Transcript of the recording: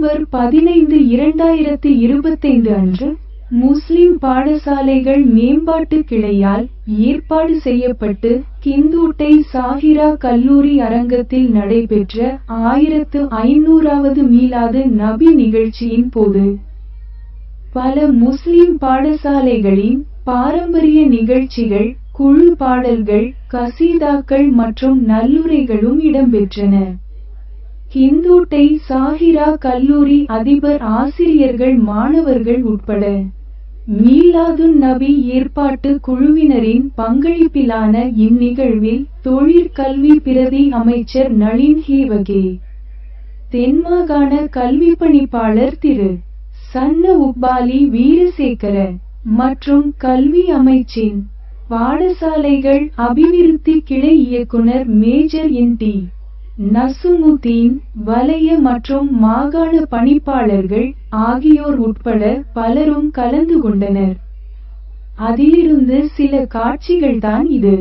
December பதினைந்து இரண்டாயிரத்து இருபத்தைந்து அன்று முஸ்லிம் பாடசாலைகள் மேம்பாட்டு கிளையால் ஏற்பாடு செய்யப்பட்டு கிந்தூட்டை சாஹிரா கல்லூரி அரங்கத்தில் நடைபெற்ற ஆயிரத்து ஐநூறாவது மீளாது நபி நிகழ்ச்சியின் போது பல முஸ்லிம் பாடசாலைகளின் பாரம்பரிய நிகழ்ச்சிகள் குழு பாடல்கள் கசீதாக்கள் மற்றும் நல்லுரைகளும் இடம்பெற்றன. கிந்தூட்டை சாஹிரா கல்லூரி அதிபர் ஆசிரியர்கள் மாணவர்கள் உட்பட மீலாதுன் நபி ஏற்பாட்டு குழுவினரின் பங்களிப்பிலான இந்நிகழ்வில் தொழிற்கல்வி பிரதி அமைச்சர் நளின் ஹேவகே தென்மாகாண கல்வி பணிப்பாளர் திரு சன்ன உப்பாலி வீரசேகர மற்றும் கல்வி அமைச்சின் பாடசாலைகள் அபிவிருத்தி கிளை இயக்குனர் மேஜர் என் டி நசுமுதீன் வலய மற்றும் மாகாண பணிப்பாளர்கள் ஆகியோர் உட்பட பலரும் கலந்து கொண்டனர். அதிலிருந்து சில காட்சிகள்தான் இது.